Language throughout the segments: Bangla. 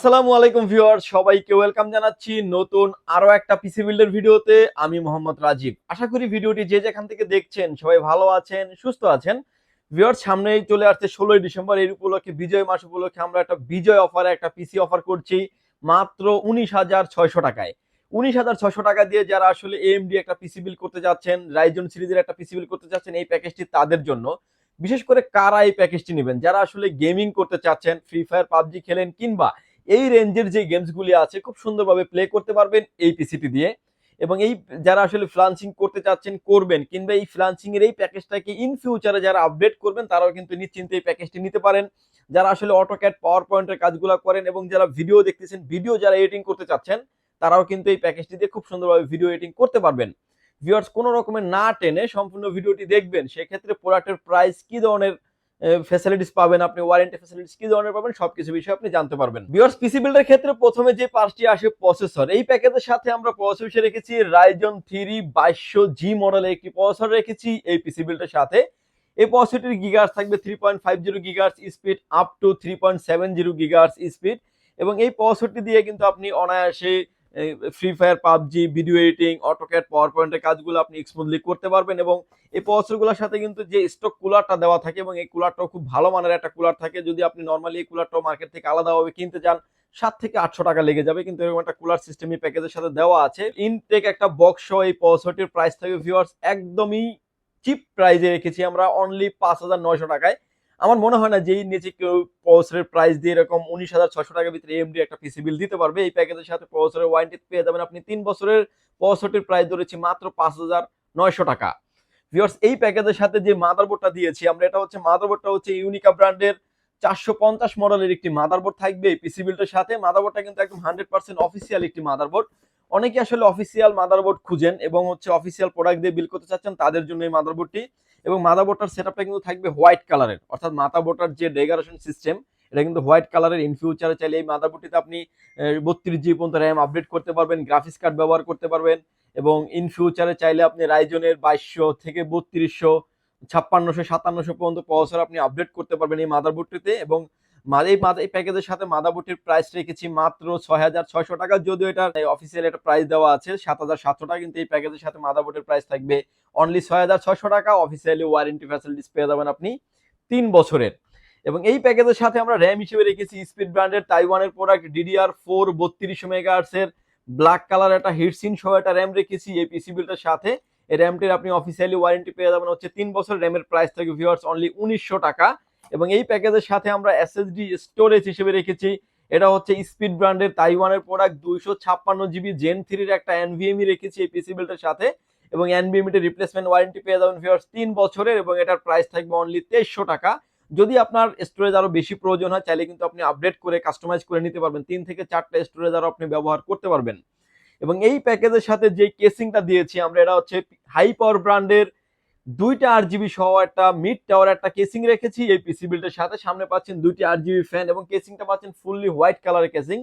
আসসালামু আলাইকুম ভিউয়ার সবাইকে ওয়েলকাম জানাচ্ছি নতুন আরও একটা পিসি বিল্ডের ভিডিওতে। আমি মোহাম্মদ রাজীব। আশা করি ভিডিওটি যে যেখান থেকে দেখছেন সবাই ভালো আছেন, সুস্থ আছেন। ভিউয়ার সামনেই চলে আসছে ষোলোই ডিসেম্বর এই উপলক্ষে, বিজয় মাস উপলক্ষে আমরা একটা বিজয় অফারে একটা পিসি অফার করছি মাত্র উনিশ হাজার ছয়শো টাকায়। উনিশ হাজার ছয়শো টাকা দিয়ে যারা আসলে এএমডি একটা পিসি বিল করতে যাচ্ছেন, রাইজন সিরিজের একটা পিসি বিল করতে যাচ্ছেন, এই প্যাকেজটি তাদের জন্য। বিশেষ করে কারা এই প্যাকেজটি নেবেন? যারা আসলে গেমিং করতে চাচ্ছেন ফ্রি ফায়ার পাবজি খেলেন কিংবা এই রেঞ্জের যে গেমসগুলি আছে, খুব সুন্দরভাবে প্লে করতে পারবেন এই পিসিটি দিয়ে। এবং এই যারা আসলে ফ্লান্সিং করতে চাচ্ছেন, করবেন, কিংবা এই ফ্লান্সিং এর এই প্যাকেজটাকে ইন ফিউচারে যারা আপডেট করবেন, তারাও কিন্তু নিশ্চিন্তে এই প্যাকেজটি নিতে পারেন। যারা আসলে অটোক্যাট পাওয়ার পয়েন্টের কাজগুলো করেন এবং যারা ভিডিও দেখতেছেন ভিডিও যারা এডিটিং করতে চাচ্ছেন, তারাও কিন্তু এই প্যাকেজটি দিয়ে খুব সুন্দরভাবে ভিডিও এডিটিং করতে পারবেন। ভিউয়ার্স কোনো রকমের না টেনে সম্পূর্ণ ভিডিওটি দেখবেন। সেক্ষেত্রে প্রোডাক্টের প্রাইস কি ধরনের ফ্যাসিলিটিস পাবেন আপনি ওয়ারেন্টি ফ্যাসিলিটিস কি ধরনের পাবেন, সবকিছু বিষয়ে আপনি জানতে পারবেন। বিয়ার্স পিসি বিল্ডের ক্ষেত্রে প্রথমে যে পাঁচটি আসে প্রসেসর এই প্যাকেজের সাথে আমরা প্রসেসর রেখেছি রাইজন থ্রি বাইশশো জি মডেলের একটি প্রসেসর রেখেছি, এই পিসি বিল্ডের সাথে। এই প্রসেসরটির গিগার্স থাকবে three point five zero gigahertz speed up to three point seven zero gigahertz speed এবং এই প্রসেসরটি দিয়ে কিন্তু আপনি অনায়াসে Free Fire PUBG video editing AutoCAD power পয়েন্টের কাজগুলো আপনি স্মুথলি করতে পারবেন এবং এই প্রসেসরগুলোর সাথে কিন্তু যে স্টক কুলারটা দেওয়া থাকে এবং এই কুলারটাও খুব ভালো মানের একটা কুলার থাকে, যদি আপনি নর্মালি এই কুলারটাও মার্কেট থেকে আলাদাভাবে কিনতে চান, সাত থেকে আটশো টাকা লেগে যাবে, কিন্তু এরকম একটা কুলার সিস্টেম এই প্যাকেজের সাথে দেওয়া আছে। ইনটেক একটা বক্স এই প্রসেসরটির প্রাইস থাকবে ভিউয়ার্স একদমই চিপ প্রাইজে রেখেছি আমরা অনলি পাঁচ হাজার নয়শো টাকায়। আমার মনে হয় না যে নিচে কেউ প্রসেসরের প্রাইস দিয়ে এরকম উনিশ হাজার ছশো টাকার ভিতরে এমডি একটা পিসি বিল দিতে পারবে, এই প্যাকেজের সাথে প্রসেসরের ওয়ারেন্টি পেয়ে যাবেন আপনি তিন বছরের প্রসেসরটির প্রাইস ধরেছি মাত্র পাঁচ হাজার নয়শো টাকা। ভিউয়ার্স এই প্যাকেজের সাথে যে মাদারবোর্ডটা দিয়েছি, আমরা এটা হচ্ছে মাদারবোর্ডটা হচ্ছে ইউনিকা ব্র্যান্ডের চারশো পঞ্চাশ মডেলের একটি মাদারবোর্ড থাকবে এই পিসি বিলটার সাথে। মাদারবোর্ডটা কিন্তু একদম হান্ড্রেড পার্সেন্ট অফিসিয়াল একটি মাদারবোর্ড অনেকে আসলে অফিসিয়াল মাদারবোর্ড খুঁজেন এবং হচ্ছে অফিসিয়াল প্রোডাক্ট দিয়ে বিল করতে চাচ্ছেন, তাদের জন্য এই মাদারবোর্ডটি এবং মাদা বোটার সেটআপটা কিন্তু থাকবে হোয়াইট কালারের। অর্থাৎ মাদারবোর্ডটার যে ডেকোরেশন সিস্টেম, এটা কিন্তু হোয়াইট কালারের। ইন ফিউচারে চাইলে এই মাদারবোর্ডটিতে আপনি বত্রিশ জিবি পর্যন্ত র্যাম আপডেট করতে পারবেন, গ্রাফিক্স কার্ড ব্যবহার করতে পারবেন এবং ইন ফিউচারে চাইলে আপনি রাইজনের বাইশশো থেকে বত্রিশশো, ছাপ্পান্নশো, সাতান্নশো পর্যন্ত প্রসেসর আপনি আপডেট করতে পারবেন এই মাদারবোর্ডটিতে এবং এই এই প্যাকেজের সাথে মাদারবোর্ডটির প্রাইস রেখেছি মাত্র ছয় হাজার ছয়শো টাকা, যদিও এটা অফিসিয়াল একটা প্রাইস দেওয়া আছে সাত হাজার সাতশো টাকা, কিন্তু এই প্যাকেজের সাথে মাদারবোর্ডের প্রাইস থাকবে অনলি ছয় হাজার ছয়শো টাকা অফিসিয়ালি ওয়ারেন্টি ফ্যাসিলিটিস পেয়ে যাবেন আপনি তিন বছরের। এবং এই প্যাকেজের সাথে আমরা র্যাম হিসেবে রেখেছি স্পিড ব্র্যান্ডের তাইওয়ানের প্রোডাক্ট ডিডিআর ফোর বত্রিশশো মেগাহার্সের ব্ল্যাক কালার একটা হিটসিন সহ একটা র্যাম রেখেছি এই পিসি বিলটার সাথে। এই র্যামটির আপনি অফিসিয়ালি ওয়ারেন্টি পেয়ে যাবেন হচ্ছে তিন বছর র্যামের প্রাইস থাকবে ভিউয়ার্স অনলি উনিশশো টাকা। এবং এই প্যাকেজের সাথে আমরা এসএসডি স্টোরেজ হিসেবে রেখেছি। এটা হচ্ছে স্পিড ব্র্যান্ডের তাইওয়ানের প্রোডাক্ট দুইশো ছাপ্পান্ন জিবি জেন থ্রির একটা এনভিএমই রেখেছি এই পিসি বিলটার সাথে। এবং এনবিএমিটের রিপ্লেসমেন্ট ওয়ারেন্টি পেয়ে যাবেন ভিউয়ার্স তিন বছরের এবং এটার প্রাইস থাকবে অনলি তেইশশো টাকা। যদি আপনার স্টোরেজ আরও বেশি প্রয়োজন হয়, চাইলে কিন্তু আপনি আপডেট করে কাস্টমাইজ করে নিতে পারবেন। তিন থেকে চারটা স্টোরেজ আরও আপনি ব্যবহার করতে পারবেন। এবং এই প্যাকেজের সাথে যে কেসিংটা দিয়েছি আমরা, এটা হচ্ছে হাই পাওয়ার ব্র্যান্ডের দুইটা আর জিবি সহ একটা মিড টাওয়ার একটা কেসিং রেখেছি। এই পিসি বিল্ডের সাথে সামনে পাচ্ছেন দুইটি আর জিবি ফ্যান এবং কেসিংটা পাচ্ছেন ফুললি হোয়াইট কালারের কেসিং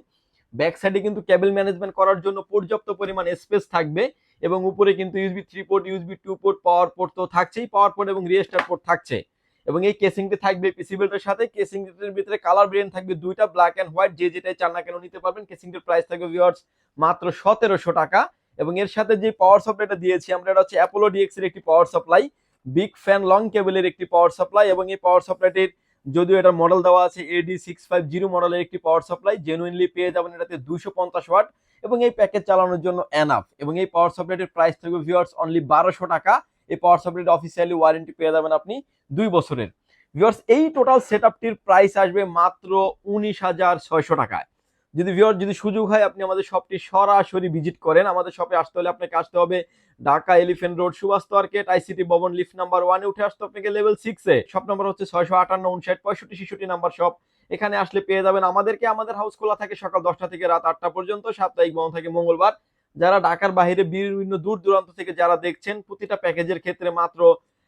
ব্যাক সাইডে কিন্তু কেবল ম্যানেজমেন্ট করার জন্য পর্যাপ্ত পরিমাণ স্পেস থাকবে এবং উপরে কিন্তু USB three port USB two port power port তো থাকছেই পাওয়ার পোর্ট এবং রিয়েস্টার পোর্ট থাকছে। এবং এই কেসিংটি থাকবে পিসি বিল্ডের সাথে। কেসিংটির ভিতরে কালার ব্রেন থাকবে দুইটা ব্ল্যাক অ্যান্ড হোয়াইট যে যেটাই চান না কেন নিতে পারবেন। কেসিংটির প্রাইস থাকবে ভিওয়ার্স মাত্র সতেরোশো টাকা। এবং এর সাথে যে পাওয়ার সাপ্লাইটা দিয়েছি আমরা, এটা হচ্ছে অ্যাপোলো ডিএক্স এর একটি power supply big fan long কেবলের একটি পাওয়ার সাপ্লাই এবং এই পাওয়ার সাপ্লাইটির যদিও এটার মডেল দেওয়া আছে এডি সিক্স ফাইভ জিরো মডেলের একটি পাওয়ার সাপ্লাই জেনুইনলি পেয়ে যাবেন এটাতে দুশো পঞ্চাশ ওয়াট এবং এই প্যাকেজ চালানোর জন্য এনাফ এবং এই পাওয়ার সাপ্লাইটির প্রাইস থাকবে ভিওয়ার্স অনলি বারোশো টাকা। এই পাওয়ার সাপ্লাইটি অফিসিয়ালি ওয়ারেন্টি পেয়ে যাবেন আপনি দুই বছরের। ভিওয়ার্স এই টোটাল সেট আপটির প্রাইস আসবে মাত্র উনিশ হাজার ছয়শো টাকায়। যদি ভিওর যদি সুযোগ হয়, আপনি আমাদের শপটি সরাসরি ভিজিট করেন। আমাদের শপে আসতে হলে আপনাকে আসতে হবে Dhaka Elephant Road Subhash market ICT ভবন লিফট নাম্বার ওয়ানে উঠে আসতে আপনাকে লেভেল সিক্সে শপ নাম্বার হচ্ছে ছয়শো আটান্ন, উনষাট, পঁয়ষট্টি, ছেষট্টি নাম্বার শপ এখানে আসলে পেয়ে যাবেন আমাদেরকে। আমাদের হাউস খোলা থাকে সকাল দশটা থেকে রাত আটটা পর্যন্ত। সাপ্তাহিক বন্ধ থাকে মঙ্গলবার। যারা ঢাকার বাইরে বিভিন্ন দূর দূরান্ত থেকে যারা দেখছেন, প্রতিটা প্যাকেজের ক্ষেত্রে মাত্র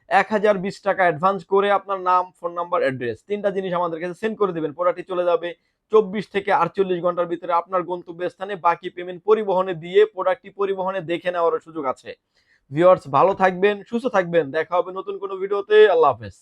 এক হাজার বিশ টাকা অ্যাডভান্স করে আপনার নাম ফোন নাম্বার অ্যাড্রেস তিনটা জিনিস আমাদের কাছে সেন্ড করে দেবেন। পোড়াটি চলে যাবে চব্বিশ থেকে আটচল্লিশ ঘণ্টার ভিতরে আপনার গন্তব্যস্থানে বাকি পেমেন্ট পরিবহনে দিয়ে প্রোডাক্টটি পরিবহনে দেখে নেওয়ার সুযোগ আছে। ভিওয়ার্স ভালো থাকবেন, সুস্থ থাকবেন। দেখা হবে নতুন কোনো ভিডিওতে আল্লাহ হাফেজ।